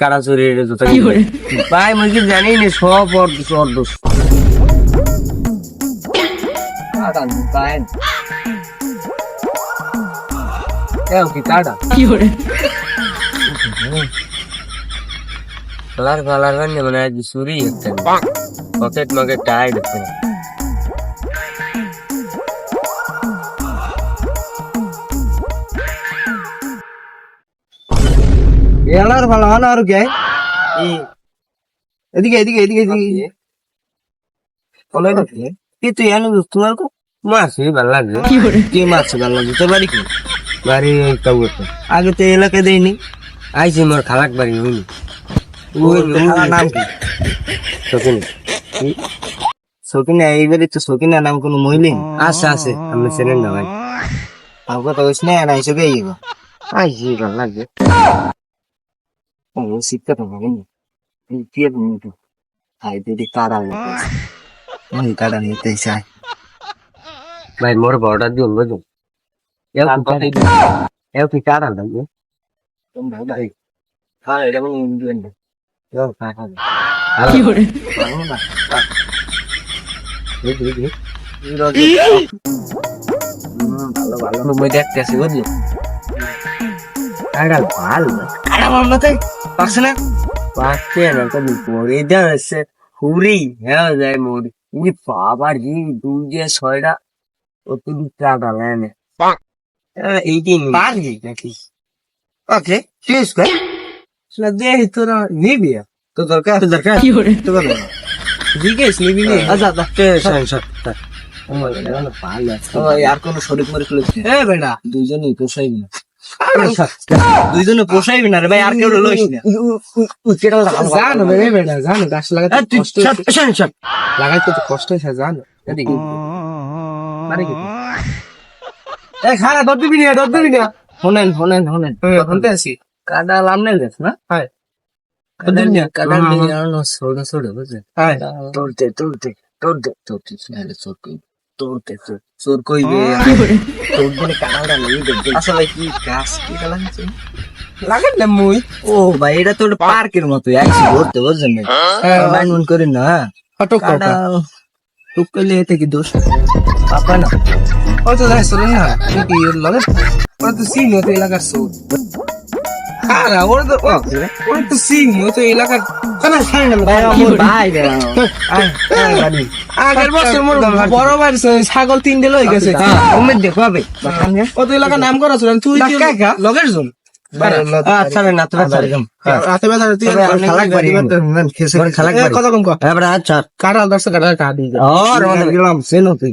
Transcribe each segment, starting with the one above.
কারা চুরি জুতা ভাই মুই কি জানি নি সব অর্ধ কালার কালার মানে চুরি হচ্ছে পকেট মকেট টাইট হচ্ছে এলার ভালো হয় না আর কে এদিকে এদিকে এদিকে এদিকে বলো এটা কি? কি তুই এনে তোমার কো মাছ ভালো লাগছে কি মাছ ভালো লাগে তোর বাড়ি কি বাড়ি কাউকে আগে তো দেয়নি আইছি মোর খালাক বাড়ি হইনি ওই শালার নাম কি সকিন সকিনা এইবারে তো সকিনা নাম কোনো মহিলা আচ্ছা আছে আমি চেনেন না ভাই আমাকে তো ওইস না এই আইছি ভালো লাগছে ও শিক্ষা তো হবে কি তো আই দিদি কারা ওই কারা নিতে চাই ভাই মোর বড়টা দিন বুঝো এও কি কারা লাগবে তোমরা ভাই হ্যাঁ এটা মানে ইন্ডিয়ান কি করে না ভালো ভালো মই দেখতেছি বুঝলি ভালো কারা মামলাতে পারছে না? পাচ্ছে না তো পরে যাচ্ছে হুরি হ্যাঁ যায় মোরি উই বাবার জি দুই যে ছয়টা টাকা পারবি নাকি ওকে কর তোরা নিবি তো দরকার দরকার কি করে? তো জিজ্ঞেস নিবি নি। আচ্ছা আচ্ছা। ওই আর কোন শরীর মরে এ বেটা। দুইজনই না দুইজনে পোষাইবি না রে ভাই আর কেউ লইস না। জানো রে বেটা জানো গাছ লাগাতে কষ্ট লাগাইতে তো কষ্ট হয়েছে জানো। এদিকে মারে কি এ খারা দর দিবি না দর দিবি না। শোনেন শোনেন শোনেন। শুনতে আছি। কাদা লাম নেই দেখ না? হ্যাঁ। কাদা নিয়ে কাদা নিয়ে ছোট ছোট বুঝলেন হ্যাঁ। তোরতে তোরতে তোরতে তোরতে শুনে চোর কই তোরতে চোর চোর কইবে তোর দিনে কাটাটা নেই দেখতে আসলে কি গাছ কি লাগাইছে লাগাই না মুই। ও ভাই এটা তো পার্কের মতো আইছি ঘুরতে বুঝছেন না লাইন মন করি না কাটা টুক করলে এতে কি দোষ? পাপা না। ও তো যাই চলে না কি লগে ওরা তো সিন হতো এলাকার সুদ ওর তো ওর তো সিন হতো এলাকার কেন ভাই আমার ভাই রে আগের বছর মোর বড় ভাই ছাগল তিন দিল হয়ে গেছে উমেদ দেখো হবে ও তো এলাকার নাম করা ছিল তুই লগের জন? আচ্ছা না তো রাতে বেলা তুই খালাক বাড়ি খালাক বাড়ি। কত কম কর এবারে আচ্ছা ও গেলাম সেনো তুই।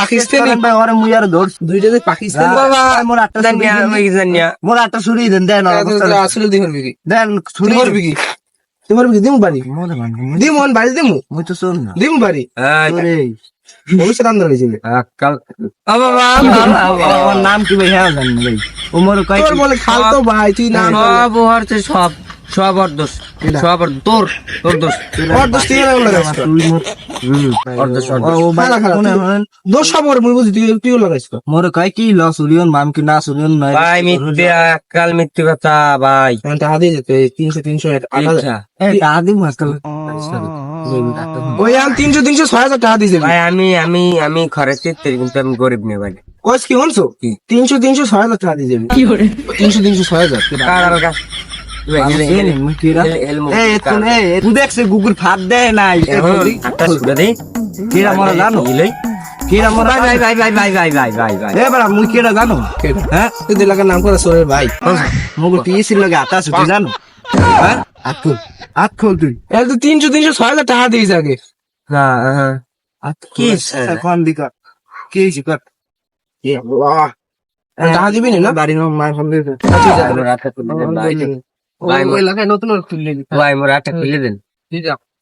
পাকিস্তানি ভাই ওরে মুই আর ধর দুইটা পাকিস্তান মোর আটটা জানি না মই কি জানি না মোর আটটা ছুরি দেন দেন আসলে দি করবি দেন ছুরি করবি কি তুমি কি দিমু বাড়ি। দিমু অন বাড়ি। দিমু মুই তো শুন না। দিমু বাড়ি। ভবিষ্যৎ আন্দোলন হয়েছিল কাল বাবা বাবা আমার নাম কি ভাই? হ্যাঁ জানি ভাই। ওমর কয় বলে খাল তো ভাই তুই না সব অর্ধেশ সব তোর তোর দোষ। ওর দোষ তুই অর্ধেশ ও দোষ। সব ওর মুই বুঝি তুই তুইও লাগাইছ মোর কয় কি লস উলিয়ন মাম কি না সুলিয়ন নাই ভাই মিথ্যে কাল মিথ্যে কথা ভাই। টাকা দিয়ে যেতে তিনশো তিনশো আচ্ছা। টাকা দিব আজকাল ওই আম তিনশো তিনশো ছয় হাজার টাকা দিয়েছে ভাই আমি আমি আমি খরচ কিন্তু আমি গরিব নেই ভাই। কইস কি হনছো তিনশো তিনশো ছয় হাজার টাকা দিয়ে যাবি। কি করে? তিনশো তিনশো ছয় হাজার। আলগা গুগল ফাট দেয় নাই কিরা মরা জানো কিরা মরা ভাই ভাই ভাই ভাই ভাই ভাই ভাই ভাই এ বাড়া মুই কিরা জানো হ্যাঁ তুই দিলাকার নাম করে সোরের ভাই মুগল পিএসির লগে আতা তুই জানো হ্যাঁ আতকুল আতকুল তুই এ তো তিনশো তিনশো ছয় হাজার টাকা দিয়েছ আগে না হ্যাঁ কি কোন দিকা কি এ আল্লাহ টাকা দিবি না বাড়ি নোট মার খুলে ভাই ভাই, ওই এলাকায় নতুন আর খুললে ভাই মোর আটটা খুলে দেন।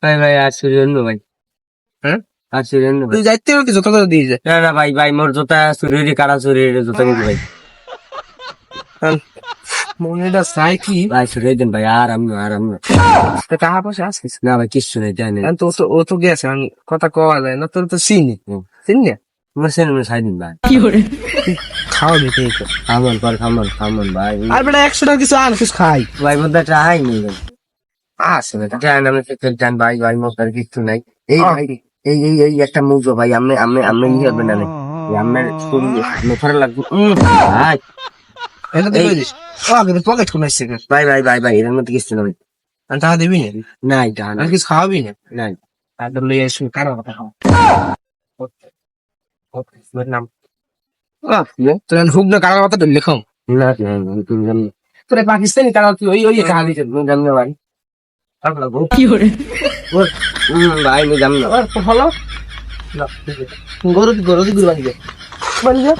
ভাই ভাই আর সুরেন্দ্র ভাই। হ্যাঁ? আর সুরেন্দ্র ভাই। তুই যাইতে কি? যত করে দিয়ে যায় না না ভাই ভাই মোর জোতা চুরি কারা চুরি জোতা কিন্তু ভাই। মনেটা চাই কি? ভাই চুরি দেন ভাই আর আমি আর আমি তা টাকা পয়সা আছে? না ভাই কিচ্ছু নেই জানি তো ও তো গেছে আমি কথা কওয়া যায় না তোর তো চিনি। চিনি না? আমার সেন আমি সাই দিন ভাই খাওয়া দিতে তো খামন পর খামন খামন ভাই আর বেটা একশো টাকা কিছু আন কিছু খাই ভাই মধ্যে চাই নেই ভাই বেটা জান আমি থেকে জান ভাই ভাই মোর আর কিচ্ছু নাই এই ভাই এই এই এই একটা মুজো ভাই আমি আমি আমি ইয়ে হবে না আমার নোফার লাগবে উম, ভাই এটা দিবি কিন্তু পকেট কোন কেন ভাই ভাই ভাই ভাই এর মধ্যে কিছু না ভাই আর টাকা দিবি না নাই জান আর কিছু খাওয়াবি না নাই আর তো লই আসবি কারও কথা খাওয়া নাম তোর হুক না কারও কথা খাও। না তোর পাকিস্তানি কারও তুই ওই ওই কাহা দিছে তুমি জানো না ভাই। উম, ভাই আমি জানো না। ভালো গরু গরু গরু বানিয়ে বানিয়ে